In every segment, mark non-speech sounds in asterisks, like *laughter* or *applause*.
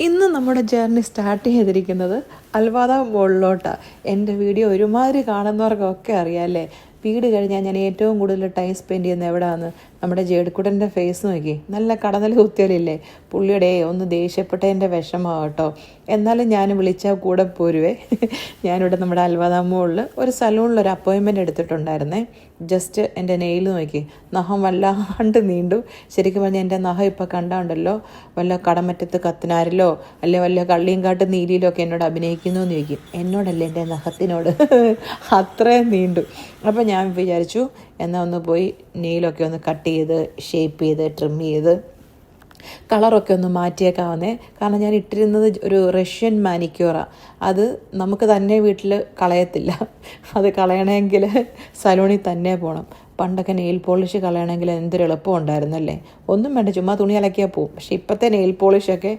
ഇന്ന് നമ്മുടെ journey start ചെയ്തിരിക്കുന്നത് അൽവാദ മോളിലോട്ടാണ് എന്റെ വീഡിയോ ഒരുമാതിരി കാണുന്നവർക്കൊക്കെ അറിയാമല്ലേ വീട് കഴിഞ്ഞാൽ ഞാൻ ഏറ്റവും കൂടുതൽ ടൈം സ്പെൻഡ് ചെയ്യുന്നത് എവിടെയാണ് നമ്മുടെ ജേഡ്കുടന്റെ ഫേസ് നോക്കി. നല്ല കടന്നൽ കുത്തിയാലില്ലേ? പുള്ളിയുടെ ഒന്ന് ദേഷ്യപ്പെട്ടതിന്റെ വിഷമമാണ് എന്നാലും ഞാൻ വിളിച്ചാൽ കൂടെ പോരുവേ. *laughs* ഞാനിവിടെ നമ്മുടെ അൽവാദാമോളിൽ ഒരു സലൂണിൽ ഒരു അപ്പോയിൻമെന്റ് എടുത്തിട്ടുണ്ടായിരുന്നേ. ജസ്റ്റ് എന്റെ നെയിൽ നോക്കി. നഖം വല്ലാണ്ട് നീണ്ടു. ശരിക്കും പറഞ്ഞാൽ എന്റെ നഖം ഇപ്പോൾ കണ്ടാണ്ടല്ലോ? വല്ല കടമറ്റത്ത് കത്തിനാരിലോ? അല്ലെ വല്ല കള്ളിയും കാട്ട് നീലിയിലോ ഒക്കെ എന്നോട് അഭിനയിക്കുന്നു എന്ന് ചോദിക്കും. എന്നോടല്ലേ എന്റെ നഖത്തിനോട്? *laughs* അത്രയും നീണ്ടു. അപ്പോൾ ഞാൻ വിചാരിച്ചു എന്നാൽ ഒന്ന് പോയി നെയിലൊക്കെ ഒന്ന് കട്ട് ചെയ്ത് ഷേപ്പ് ചെയ്ത് ട്രിം ചെയ്ത് കളറൊക്കെ ഒന്ന് മാറ്റിയേക്കാവുന്നേ കാരണം ഞാൻ ഇട്ടിരുന്നത് ഒരു റഷ്യൻ മാനിക്യൂറാണ് അത് നമുക്ക് തന്നെ വീട്ടിൽ കളയത്തില്ല. അത് കളയണമെങ്കിൽ സലൂണിൽ തന്നെ പോകണം പണ്ടൊക്കെ നെയിൽ പോളിഷ് കളയണമെങ്കിൽ എന്തൊരു എളുപ്പം ഉണ്ടായിരുന്നല്ലേ? ഒന്നും വേണ്ട ചുമ്മാ തുണി അലക്കിയാൽ പോവും. പക്ഷെ ഇപ്പോഴത്തെ നെയിൽ പോളിഷൊക്കെ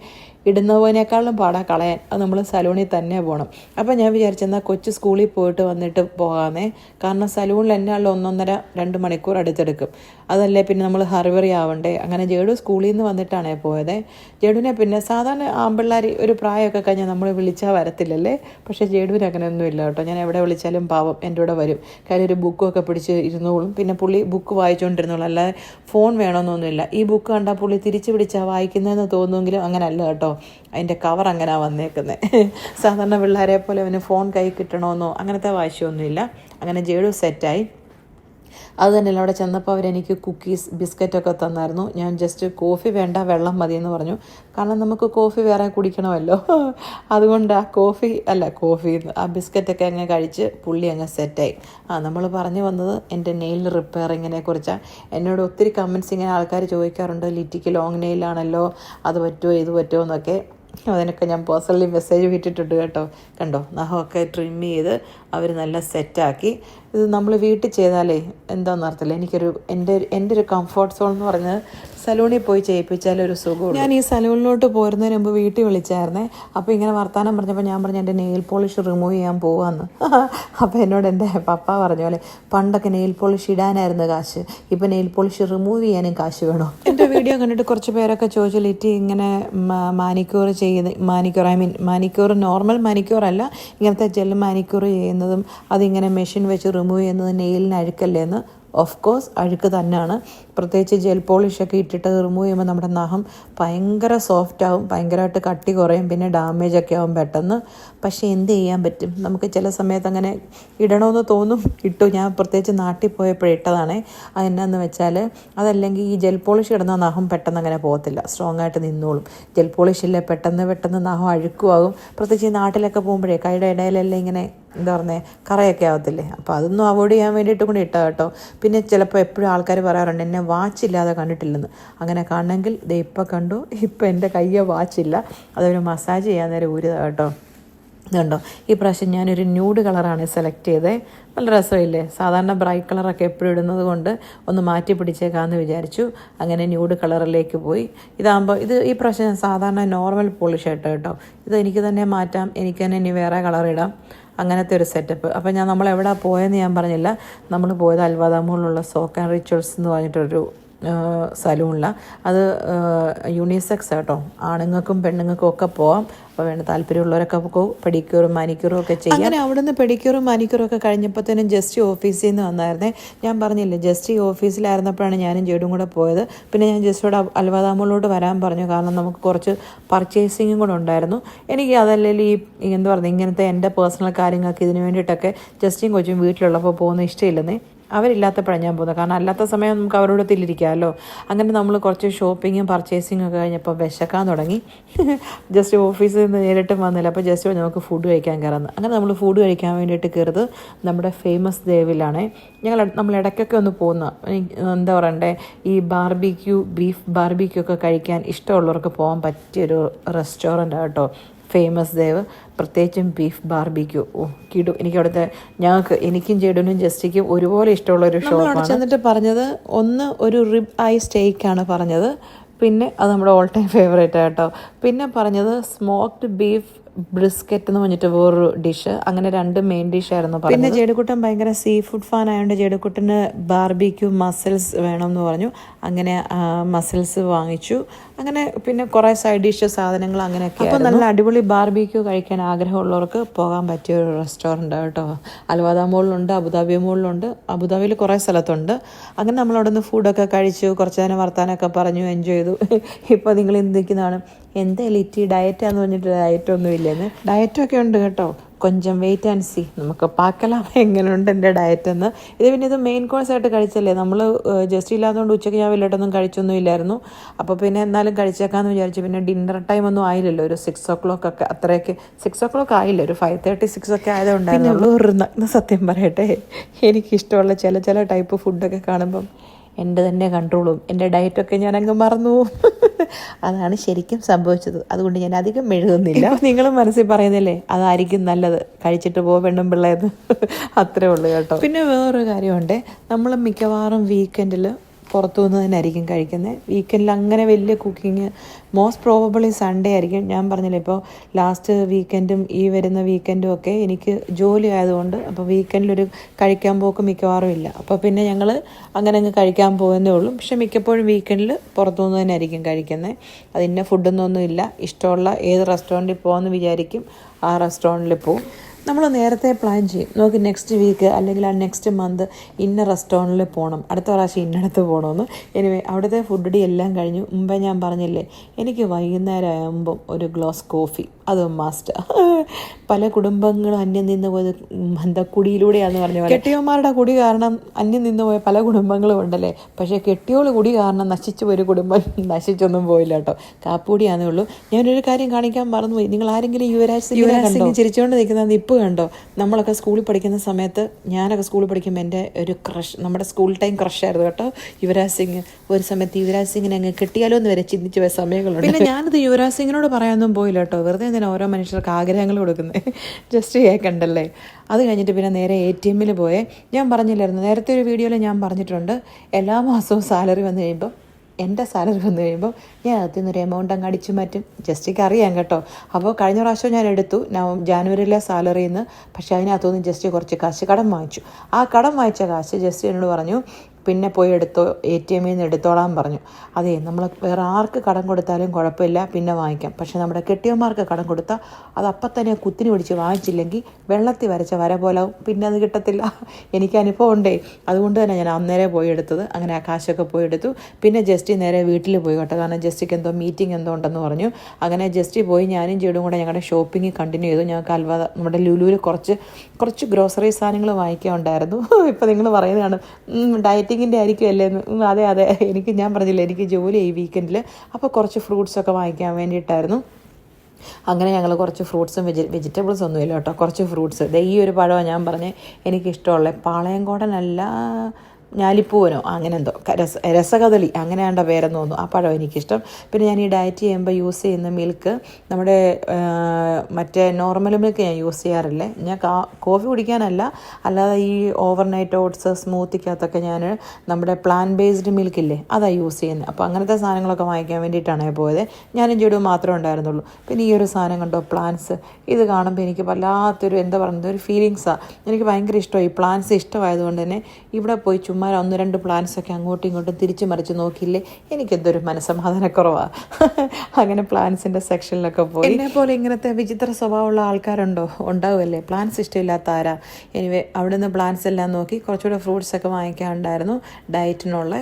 ഇടുന്നതിനേക്കാളും പാടാ കളയാൻ. അത് നമ്മൾ സലൂണിൽ തന്നെ പോകണം അപ്പോൾ ഞാൻ വിചാരിച്ചെന്നാൽ കൊച്ചു സ്കൂളിൽ പോയിട്ട് വന്നിട്ട് പോകാമെന്നേ കാരണം സലൂണിൽ എന്നാലും ഒന്നൊന്നര രണ്ട് മണിക്കൂർ അടുത്തെടുക്കും അതല്ലേ പിന്നെ നമ്മൾ ഹറിവറി ആവണ്ടേ? അങ്ങനെ ജേഡു സ്കൂളിൽ നിന്ന് വന്നിട്ടാണേ പോയത്. ജേഡുവിനെ പിന്നെ സാധാരണ ആമ്പിള്ളേർ ഒരു പ്രായമൊക്കെ കഴിഞ്ഞാൽ നമ്മൾ വിളിച്ചാൽ വരത്തില്ലല്ലേ? പക്ഷേ ജേഡുവിന് അങ്ങനെയൊന്നും ഇല്ല കേട്ടോ. ഞാൻ എവിടെ വിളിച്ചാലും പാവം എന്റെ കൂടെ വരും. കാര്യം ഒരു ബുക്കൊക്കെ പിടിച്ച് ഇരുന്നോളും. പിന്നെ പുള്ളി ബുക്ക് വായിച്ചുകൊണ്ടിരുന്നോളും അല്ലാതെ ഫോൺ വേണമെന്നൊന്നുമില്ല ഈ ബുക്ക് കണ്ടാൽ പുള്ളി തിരിച്ച് പിടിച്ചാൽ വായിക്കുന്നതെന്ന് തോന്നുമെങ്കിലും അങ്ങനെയല്ല കേട്ടോ. അതിന്റെ കവർ അങ്ങനെ വന്നേക്കുന്നത് സാധാരണ പിള്ളേരെ പോലെ അവന് ഫോൺ കൈ കിട്ടണമെന്നോ അങ്ങനത്തെ വാശിയൊന്നുമില്ല. അങ്ങനെ ജേഡു സെറ്റായി അത് തന്നെയല്ല അവിടെ ചെന്നപ്പോൾ അവരെനിക്ക് കുക്കീസ് ബിസ്ക്കറ്റൊക്കെ തന്നായിരുന്നു. ഞാൻ ജസ്റ്റ് കോഫി വേണ്ട വെള്ളം മതി എന്ന് പറഞ്ഞു. കാരണം നമുക്ക് കോഫി വേറെ കുടിക്കണമല്ലോ. *laughs* അതുകൊണ്ട് ആ കോഫി അല്ല കോഫി ആ ബിസ്ക്കറ്റൊക്കെ അങ്ങ് കഴിച്ച് പുള്ളി അങ്ങ് സെറ്റായി ആ നമ്മൾ പറഞ്ഞു വന്നത് എന്റെ നെയിൽ റിപ്പയറിങ്ങിനെ കുറിച്ചാണ് എന്നോട് ഒത്തിരി കമൻസ് ഇങ്ങനെ ആൾക്കാർ ചോദിക്കാറുണ്ട് ലിറ്റിക്ക് ലോങ് നെയിലാണല്ലോ അത് പറ്റുമോ ഇത് പറ്റുമോ എന്നൊക്കെ. അതിനൊക്കെ ഞാൻ പേഴ്സണലി മെസ്സേജ് വിട്ടിട്ടുണ്ട് കേട്ടോ. കണ്ടോ? നഖമൊക്കെ ട്രിം ചെയ്ത് അവർ നല്ല സെറ്റാക്കി ഇത് നമ്മൾ വീട്ടിൽ ചെയ്താലേ എന്താണെന്ന് അറിയത്തില്ല. എനിക്കൊരു എന്റെ എന്റെ ഒരു കംഫർട്ട് സോൺ എന്ന് പറഞ്ഞത് സലൂണിൽ പോയി ചെയ്യിപ്പിച്ചാൽ ഒരു സുഖം ഞാൻ ഈ സലൂണിലോട്ട് പോരുന്നതിന് മുമ്പ് വീട്ടിൽ വിളിച്ചായിരുന്നേ. അപ്പോൾ ഇങ്ങനെ വർത്താനം പറഞ്ഞപ്പോൾ ഞാൻ പറഞ്ഞു എന്റെ നെയിൽ പോളിഷ് റിമൂവ് ചെയ്യാൻ പോവാന്ന്. *laughs* അപ്പോൾ എന്നോട് എന്റെ പപ്പ പറഞ്ഞ പോലെ പണ്ടൊക്കെ നെയിൽ പോളിഷ് ഇടാനായിരുന്നു കാശ്. ഇപ്പോൾ നെയിൽ പോളിഷ് റിമൂവ് ചെയ്യാനും കാശ് വേണോ? എന്റെ വീഡിയോ കണ്ടിട്ട് കുറച്ച് പേരൊക്കെ ചോദിച്ചു ലിറ്റി ഇങ്ങനെ മാനിക്യൂർ ചെയ്യുന്ന manicure I mean manicure normal manicure അല്ല ഇങ്ങനത്തെ ജെൽ മാനിക്യൂർ ചെയ്യുന്നതും അതിങ്ങനെ മെഷീൻ വെച്ച് റിമൂവ് ചെയ്യുന്നത് നെയിലിന് അഴുക്കല്ലേ എന്ന്? ഓഫ് കോഴ്സ് അഴുക്ക് തന്നെയാണ്. പ്രത്യേകിച്ച് ജെൽ പോളിഷൊക്കെ ഇട്ടിട്ട് റിമൂവ് ചെയ്യുമ്പോൾ നമ്മുടെ നഖം ഭയങ്കര സോഫ്റ്റ് ആവും ഭയങ്കരമായിട്ട് കട്ടി കുറയും പിന്നെ ഡാമേജ് ഒക്കെ ആവും പെട്ടെന്ന്. പക്ഷേ എന്ത് ചെയ്യാൻ പറ്റും? നമുക്ക് ചില സമയത്ത് അങ്ങനെ ഇടണമെന്ന് തോന്നും. ഇട്ടു. ഞാൻ പ്രത്യേകിച്ച് നാട്ടിൽ പോയപ്പോൾ ഇട്ടതാണേ. അതെന്നാന്ന് വെച്ചാൽ അതല്ലെങ്കിൽ ഈ ജെൽ പോളിഷ് ഇടുന്ന നഖം പെട്ടെന്ന് അങ്ങനെ പോകത്തില്ല. സ്ട്രോങ് ആയിട്ട് നിന്നോളും. ജെൽ പോളിഷ് ഇല്ലേ? പെട്ടെന്ന് പെട്ടെന്ന് നഖം അഴുക്കുമാകും പ്രത്യേകിച്ച് ഈ നാട്ടിലൊക്കെ പോകുമ്പോഴേ കൈയുടെ ഇടയിലെല്ലാം ഇങ്ങനെ എന്താ പറയുന്നത് കറയൊക്കെ ആവത്തില്ലേ? അപ്പോൾ അതൊന്നും അവോയ്ഡ് ചെയ്യാൻ വേണ്ടിയിട്ട് കൂടി ഇട്ടാ കേട്ടോ. പിന്നെ ചിലപ്പോൾ എപ്പോഴും ആൾക്കാർ പറയാറുണ്ട് എന്നെ വാച്ച് ഇല്ലാതെ കണ്ടിട്ടില്ലെന്ന്. അങ്ങനെ കാണണമെങ്കിൽ ഇത് ഇപ്പം കണ്ടു. ഇപ്പം എന്റെ കയ്യെ വാച്ചില്ല അതൊരു മസാജ് ചെയ്യാൻ നേരം ഊരിത കേട്ടോ. ഇതുണ്ടോ? ഈ പ്രാവശ്യം ഞാനൊരു ന്യൂഡ് കളറാണ് സെലക്ട് ചെയ്തത് നല്ല രസമില്ലേ? സാധാരണ ബ്രൈറ്റ് കളറൊക്കെ എപ്പോഴും ഇടുന്നത് കൊണ്ട് ഒന്ന് മാറ്റി പിടിച്ചേക്കാമെന്ന് വിചാരിച്ചു. അങ്ങനെ ന്യൂഡ് കളറിലേക്ക് പോയി. ഇതാകുമ്പോൾ ഇത് ഈ പ്രാവശ്യം സാധാരണ നോർമൽ പോളിഷ് ആയിട്ട് കേട്ടോ. ഇത് എനിക്ക് തന്നെ മാറ്റാം. എനിക്ക് തന്നെ ഇനി വേറെ കളർ ഇടാം. അങ്ങനത്തെ ഒരു സെറ്റപ്പ് അപ്പോൾ ഞാൻ നമ്മൾ എവിടെ പോയെന്ന് ഞാൻ പറഞ്ഞില്ല. നമ്മൾ പോയത് അൽവാദാമൂളിലുള്ള സോക്ക് ആൻഡ് റിച്വൽസ് എന്ന് പറഞ്ഞിട്ടൊരു സലൂണിലാണ് അത് യൂണിസെക്സ് കേട്ടോ ആണുങ്ങൾക്കും പെണ്ണുങ്ങൾക്കും ഒക്കെ പോവാം. അപ്പോൾ വേണ്ട താല്പര്യമുള്ളവരൊക്കെ പെഡിക്യൂറും മാനിക്യൂറും ഒക്കെ ചെയ്യാം. അങ്ങനെ അവിടുന്ന് പെഡിക്യൂറും മാനിക്യൂറും ഒക്കെ കഴിഞ്ഞപ്പോഴത്തേനും ജസ്റ്റ് ഓഫീസിൽ നിന്ന് വന്നായിരുന്നേ. ഞാൻ പറഞ്ഞില്ലേ ജസ്റ്റ് ഈ ഓഫീസിലായിരുന്നപ്പോഴാണ് ഞാനും ജേഡും കൂടെ പോയത്. പിന്നെ ഞാൻ ജസ്റ്റ് ഇവിടെ അൽവാദാമോളിലോട്ട് വരാൻ പറഞ്ഞു. കാരണം നമുക്ക് കുറച്ച് പർച്ചേസിങ്ങും കൂടെ ഉണ്ടായിരുന്നു. എനിക്ക് അതല്ലെങ്കിൽ ഈ എന്താ പറയുക ഇങ്ങനത്തെ എന്റെ പേഴ്സണൽ കാര്യങ്ങൾക്ക് ഇതിനു വേണ്ടിയിട്ടൊക്കെ ജസ്റ്റും കൊച്ചും വീട്ടിലുള്ളപ്പോൾ പോകുന്ന ഇഷ്ടമില്ലെന്നേ. അവരില്ലാത്തപ്പോഴാണ് ഞാൻ പോകുന്നത്. കാരണം അല്ലാത്ത സമയം നമുക്ക് അവരോട് തില്ലിരിക്കാമല്ലോ അങ്ങനെ നമ്മൾ കുറച്ച് ഷോപ്പിങ്ങും പർച്ചേസിങ്ങും ഒക്കെ കഴിഞ്ഞപ്പോൾ വിശക്കാൻ തുടങ്ങി. *laughs* ജസ്റ്റ് ഓഫീസിൽ നിന്ന് നേരിട്ടും വന്നില്ല. അപ്പോൾ ജസ്റ്റ് നമുക്ക് ഫുഡ് കഴിക്കാൻ കയറുന്നത് അങ്ങനെ നമ്മൾ ഫുഡ് കഴിക്കാൻ വേണ്ടിയിട്ട് കയറുന്നത് നമ്മുടെ ഫേമസ് ദേവിലാണ്. ഞങ്ങൾ നമ്മൾ ഇടയ്ക്കൊക്കെ ഒന്ന് പോകുന്ന. എന്താ പറയണ്ടേ? ഈ ബാർബിക്യൂ ബീഫ് ബാർബിക്യൂ ഒക്കെ കഴിക്കാൻ ഇഷ്ടമുള്ളവർക്ക് പോകാൻ പറ്റിയൊരു റെസ്റ്റോറന്റ് കേട്ടോ. ഫേമസ് ദേവ്. പ്രത്യേകിച്ചും ബീഫ് ബാർബിക്യൂ ഓ കിടു എനിക്ക് അവിടുത്തെ ഞങ്ങൾക്ക് എനിക്കും ചേട്ടനും ജസ്റ്റിക്കും ഒരുപോലെ ഇഷ്ടമുള്ള ഒരു ഷോപ്പാണ് ചെന്നിട്ട് പറഞ്ഞത് ഒന്ന് ഒരു റിബ് ഐ സ്റ്റേക്കാണ് പറഞ്ഞത്. പിന്നെ അത് നമ്മുടെ ഓൾ ടൈം ഫേവറേറ്റ് ആട്ടോ പിന്നെ പറഞ്ഞത് സ്മോക്ക്ഡ് ബീഫ് ബ്രിസ്ക്കറ്റ് എന്ന് പറഞ്ഞിട്ട് വേറൊരു ഡിഷ് അങ്ങനെ രണ്ട് മെയിൻ ഡിഷ് ആയിരുന്നു പിന്നെ ജേടുക്കുട്ടൻ ഭയങ്കര സീ ഫുഡ് ഫാൻ ആയതുകൊണ്ട് ജേടുക്കുട്ടന് ബാർബിക്യൂ മസിൽസ് വേണമെന്ന് പറഞ്ഞു. അങ്ങനെ മസിൽസ് വാങ്ങിച്ചു. അങ്ങനെ പിന്നെ കുറേ സൈഡ് ഡിഷ് സാധനങ്ങൾ അങ്ങനെയൊക്കെ അപ്പോൾ നല്ല അടിപൊളി ബാർബിക്യൂ കഴിക്കാൻ ആഗ്രഹമുള്ളവർക്ക് പോകാൻ പറ്റിയ ഒരു റെസ്റ്റോറന്റ് കേട്ടോ. അൽവാദ മോളിലുണ്ട് അബുദാബി മോളിലുണ്ട്. അബുദാബിയിൽ കുറേ സ്ഥലത്തുണ്ട്. അങ്ങനെ നമ്മൾ അവിടെ നിന്ന് ഫുഡൊക്കെ കഴിച്ചു കുറച്ച് നേരം വർത്താനമൊക്കെ പറഞ്ഞു എൻജോയ് ചെയ്തു. *laughs* ഇപ്പോൾ നിങ്ങൾ എന്തിരിക്കുന്നതാണ് എന്താ ലിറ്റി ഡയറ്റാന്ന് പറഞ്ഞിട്ട് ഡയറ്റൊന്നും ഇല്ലെന്ന്. ഡയറ്റൊക്കെ ഉണ്ട് കേട്ടോ. കൊഞ്ചം വെയിറ്റ് ആൻഡ് സി നമുക്ക് പാക്കലാം എങ്ങനെയുണ്ട് എന്റെ ഡയറ്റ് എന്ന്. ഇത് പിന്നെ ഇത് മെയിൻ കോഴ്സ് ആയിട്ട് കഴിച്ചല്ലേ? നമ്മൾ ജസ്റ്റ് ഇല്ലാത്തതുകൊണ്ട് ഉച്ചയ്ക്ക് ഞാൻ വല്ലയിട്ടൊന്നും കഴിച്ചൊന്നും ഇല്ലായിരുന്നു. അപ്പോൾ പിന്നെ എന്നാലും കഴിച്ചേക്കാമെന്ന് വിചാരിച്ചു പിന്നെ ഡിന്നർ ടൈം ഒന്നും ആയില്ലല്ലോ. ഒരു സിക്സ് ഓ ക്ലോക്ക് ഒക്കെ അത്രയൊക്കെ. സിക്സ് ഓ ക്ലോക്ക് ആയില്ല. ഒരു ഫൈവ് തേർട്ടി സിക്സ് ഒക്കെ ആയതുകൊണ്ടായിരുന്നു ഒരു നഗ്ന സത്യം പറയട്ടെ. എനിക്കിഷ്ടമുള്ള ചില ചില ടൈപ്പ് ഫുഡൊക്കെ കാണുമ്പം എന്റെ തന്നെ കൺട്രോളും. എന്റെ ഡയറ്റൊക്കെ ഞാൻ അങ്ങ് മറന്നു *laughs* അതാണ് ശരിക്കും സംഭവിച്ചത്. അതുകൊണ്ട് ഞാൻ അധികം എഴുതുന്നില്ല. *laughs* നിങ്ങൾ മനസ്സിൽ പറയുന്നില്ലേ? അതായിരിക്കും നല്ലത്. കഴിച്ചിട്ട് പോ പെണ്ണും പിള്ളേന്ന്. *laughs* അത്രേ ഉള്ളൂ കേട്ടോ. പിന്നെ വേറൊരു കാര്യമുണ്ട്. നമ്മൾ മിക്കവാറും വീക്കെൻഡിൽ പുറത്തു നിന്ന് തന്നെയായിരിക്കും കഴിക്കുന്നത്. വീക്കെൻഡിൽ അങ്ങനെ വലിയ കുക്കിങ് മോസ്റ്റ് പ്രോബബിളി സൺഡേ ആയിരിക്കും. ഞാൻ പറഞ്ഞില്ലേ ഇപ്പോൾ ലാസ്റ്റ് വീക്കെൻഡും ഈ വരുന്ന വീക്കെൻഡും ഒക്കെ എനിക്ക് ജോലി ആയതുകൊണ്ട് അപ്പോൾ വീക്കെൻഡിലൊരു കഴിക്കാൻ പോക്ക് മിക്കവാറും ഇല്ല. അപ്പോൾ പിന്നെ ഞങ്ങൾ അങ്ങനെ അങ്ങ് കഴിക്കാൻ പോകുന്നേ ഉള്ളൂ. പക്ഷെ മിക്കപ്പോഴും വീക്കെൻഡിൽ പുറത്തുനിന്ന് തന്നെ ആയിരിക്കും കഴിക്കുന്നത്. അതിന്റെ ഫുഡൊന്നും ഇല്ല. ഇഷ്ടമുള്ള ഏത് റെസ്റ്റോറന്റിൽ പോകുമെന്ന് വിചാരിക്കും ആ റെസ്റ്റോറന്റിൽ പോവും. നമ്മൾ നേരത്തെ പ്ലാൻ ചെയ്യും. നമുക്ക് നെക്സ്റ്റ് വീക്ക് അല്ലെങ്കിൽ ആ നെക്സ്റ്റ് മന്ത് ഇന്ന റെസ്റ്റോറന്റിൽ പോകണം അടുത്ത പ്രാവശ്യം ഇന്നടത്ത് പോകണമെന്ന് എനിവേ അവിടുത്തെ ഫുഡ് ഡി എല്ലാം കഴിഞ്ഞു. മുമ്പേ ഞാൻ പറഞ്ഞില്ലേ എനിക്ക് വൈകുന്നേരം ആകുമ്പം ഒരു ഗ്ലാസ് കോഫി അത് മസ്റ്റ് *laughs* പല കുടുംബങ്ങളും അന്യം നിന്ന് പോയത് മന്ദക്കുടിയിലൂടെയാന്ന് പറഞ്ഞ പോലെ. കെട്ടിയന്മാരുടെ കുടി കാരണം അന്യം നിന്ന് പോയ പല കുടുംബങ്ങളും ഉണ്ടല്ലേ? പക്ഷേ കെട്ടിയോൾ കുടി കാരണം നശിച്ചു ഒരു കുടുംബം *laughs* നശിച്ചൊന്നും പോയില്ല കേട്ടോ. കാപ്പൂടിയാന്നേ ഉള്ളൂ. ഞാനൊരു കാര്യം കാണിക്കാൻ മറന്നുപോയി. നിങ്ങൾ ആരെങ്കിലും യുവരാജ് സിംഗ് യുവരാജ് സിംഗ് ചിരിച്ചുകൊണ്ട് നിൽക്കുന്ന നിപ്പ് കണ്ടോ? നമ്മളൊക്കെ സ്കൂളിൽ പഠിക്കുന്ന സമയത്ത് ഞാനൊക്കെ സ്കൂളിൽ പഠിക്കുമ്പോൾ എന്റെ ഒരു ക്രഷ് നമ്മുടെ സ്കൂൾ ടൈം ക്രഷായിരുന്നു കേട്ടോ യുവരാജ് സിംഗ്. ഒരു സമയത്ത് യുവരാജ് സിംഗിനെ അങ്ങ് കിട്ടിയാലോ എന്ന് വരെ ചിന്തിച്ച പോയ സമയങ്ങളുണ്ട്. പിന്നെ ഞാനത് യുവരാജ് സിംഗിനോട് പറയാനൊന്നും പോയില്ല കേട്ടോ. വെറുതെ ഞാൻ ഓരോ മനുഷ്യർക്ക് ആഗ്രഹങ്ങൾ കൊടുക്കുന്നത് ജസ്റ്റ് *laughs* കേൾക്കണ്ടല്ലേ അത് കഴിഞ്ഞിട്ട് പിന്നെ നേരെ എ ടി എമ്മിൽ പോയേ. ഞാൻ പറഞ്ഞില്ലായിരുന്നു. നേരത്തെ ഒരു വീഡിയോയിൽ ഞാൻ പറഞ്ഞിട്ടുണ്ട്. എല്ലാ മാസവും സാലറി വന്നു കഴിയുമ്പോൾ എന്റെ സാലറി വന്നു കഴിയുമ്പോൾ ഞാൻ അതിൽ നിന്നൊരു എമൗണ്ട് അങ്ങ് അടിച്ചു മാറ്റും. ജസ്റ്റിക്ക് അറിയാം കേട്ടോ. അപ്പോൾ കഴിഞ്ഞ പ്രാവശ്യം ഞാൻ എടുത്തു. നവ ജാനുവരിയിലെ സാലറിയിൽ നിന്ന് പക്ഷേ അതിനകത്തുനിന്ന് ജസ്റ്റ് കുറച്ച് കാശ് കടം വാങ്ങിച്ചു. ആ കടം വാങ്ങിച്ച കാശ് ജസ്റ്റ് എന്നോട് പറഞ്ഞു പിന്നെ പോയി എടുത്തോ എ ടി എമ്മിൽ നിന്ന് എടുത്തോളാൻ പറഞ്ഞു. അതെ നമ്മൾ വേറെ ആർക്ക് കടം കൊടുത്താലും കുഴപ്പമില്ല പിന്നെ വാങ്ങിക്കാം. പക്ഷെ നമ്മുടെ കെട്ടിയന്മാർക്ക് കടം കൊടുത്താൽ അത് അപ്പം തന്നെ കുത്തിനി പിടിച്ച് വാങ്ങിച്ചില്ലെങ്കിൽ വെള്ളത്തിൽ വരച്ച വര പോലെ പിന്നെ അത് കിട്ടത്തില്ല. എനിക്ക് അനുഭവം ഉണ്ടേ. അതുകൊണ്ട് തന്നെ ഞാൻ അന്നേരം പോയി എടുത്തത്. അങ്ങനെ ആ കാശൊക്കെ പോയി എടുത്തു. പിന്നെ ജസ്റ്റ് നേരെ വീട്ടിൽ പോയി കേട്ടോ. കാരണം ജസ്റ്റിക്ക് എന്തോ മീറ്റിംഗ് എന്തോ ഉണ്ടെന്ന് പറഞ്ഞു. അങ്ങനെ ജസ്റ്റ് പോയി ഞാനും ചേടും കൂടെ ഞങ്ങളുടെ ഷോപ്പിംഗ് കണ്ടിന്യൂ ചെയ്തു. ഞങ്ങൾക്ക് അൽവ നമ്മുടെ ലുലുവിൽ കുറച്ച് കുറച്ച് ഗ്രോസറി സാധനങ്ങൾ വാങ്ങിക്കാൻ ഉണ്ടായിരുന്നു. *laughs* ഇപ്പോൾ നിങ്ങൾ പറയുന്നതാണ് ഡയറ്റിങ്ങിന്റെ ആയിരിക്കും അല്ലേ അതെ അതെ. എനിക്ക് ഞാൻ പറഞ്ഞില്ല എനിക്ക് ജോലി ഈ വീക്കെൻഡിൽ അപ്പോൾ കുറച്ച് ഫ്രൂട്ട്സൊക്കെ വാങ്ങിക്കാൻ വേണ്ടിയിട്ടായിരുന്നു. അങ്ങനെ ഞങ്ങൾ കുറച്ച് ഫ്രൂട്ട്സും വെജി വെജിറ്റബിൾസ് ഒന്നുമില്ല കേട്ടോ. കുറച്ച് ഫ്രൂട്ട്സ് ഈ ഒരു പഴമാണ് ഞാൻ പറഞ്ഞത് എനിക്കിഷ്ടമുള്ള പാളയംകോടനല്ല ഞാലിപ്പൂവനോ അങ്ങനെ എന്തോ. രസ രസകദളി. അങ്ങനെയാണ്ട പേരെന്ന് തോന്നുന്നു. ആ പഴം എനിക്കിഷ്ടം. പിന്നെ ഞാൻ ഈ ഡയറ്റ് ചെയ്യുമ്പോൾ യൂസ് ചെയ്യുന്ന മിൽക്ക് നമ്മുടെ മറ്റേ നോർമൽ മിൽക്ക് ഞാൻ യൂസ് ചെയ്യാറില്ല? ഞാൻ കോഫി കുടിക്കാനല്ല. അല്ലാതെ ഈ ഓവർനൈറ്റ് ഓട്സ് സ്മൂത്തിക്കകത്തൊക്കെ ഞാൻ നമ്മുടെ പ്ലാൻ ബേസ്ഡ് മിൽക്ക് ഇല്ലേ അതാണ് യൂസ് ചെയ്യുന്നത് അപ്പോൾ അങ്ങനത്തെ സാധനങ്ങളൊക്കെ വാങ്ങിക്കാൻ വേണ്ടിയിട്ടാണ് പോയത്. ഞാനും ചെടിയും മാത്രമേ ഉണ്ടായിരുന്നുള്ളൂ. പിന്നെ ഈ ഒരു സാധനം കണ്ടോ? പ്ലാന്റ്സ്. ഇത് കാണുമ്പോൾ എനിക്ക് വല്ലാത്തൊരു എന്താ പറയുന്നത്? ഒരു ഫീലിങ്സാണ് എനിക്ക് ഭയങ്കര ഇഷ്ടമായി ഈ ഇഷ്ടമായതുകൊണ്ട് തന്നെ ഇവിടെ പോയി ഒന്ന് രണ്ട് പ്ലാൻസൊക്കെ അങ്ങോട്ടും ഇങ്ങോട്ടും തിരിച്ചു മറിച്ച് നോക്കിയില്ലേ? എനിക്കെന്തൊരു മനസ്സമാധാനക്കുറവാണ് *laughs* അങ്ങനെ പ്ലാൻസിന്റെ സെക്ഷനിലൊക്കെ പോയി. എന്നെ പോലെ ഇങ്ങനത്തെ വിചിത്ര സ്വഭാവമുള്ള ആൾക്കാരുണ്ടോ? ഉണ്ടാവുമല്ലേ? പ്ലാൻസ് ഇഷ്ടമില്ലാത്ത ആരാ? എനിവേ നിന്ന് പ്ലാൻസ് എല്ലാം നോക്കി കുറച്ചുകൂടെ ഫ്രൂട്ട്സൊക്കെ വാങ്ങിക്കാനുണ്ടായിരുന്നു. ഡയറ്റിനുള്ള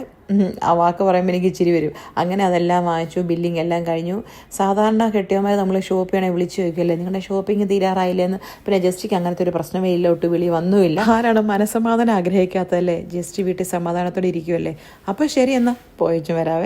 ആ വാക്ക് പറയുമ്പോൾ എനിക്ക് ഇച്ചിരി വരും. അങ്ങനെ അതെല്ലാം വാങ്ങിച്ചു ബില്ലിംഗ് എല്ലാം കഴിഞ്ഞു. സാധാരണ കെട്ടിയമാർ നമ്മൾ ഷോപ്പ് ചെയ്യണേ വിളിച്ചു ചോദിക്കുമല്ലേ നിങ്ങളുടെ ഷോപ്പിംഗ് തീരാറായില്ലെന്ന് പിന്നെ ജസ്റ്റിക്ക് അങ്ങനത്തെ ഒരു പ്രശ്നമേ ഇല്ല ഒട്ട് വിളി വന്നുമില്ല. ആരാണ് മനസ്സമാധാനം ആഗ്രഹിക്കാത്തതല്ലേ? ജസ്റ്റ് വീട്ടിൽ സമാധാനത്തോടെ ഇരിക്കുമല്ലേ അപ്പോൾ ശരി എന്നാൽ പോയച്ചു വരാവേ.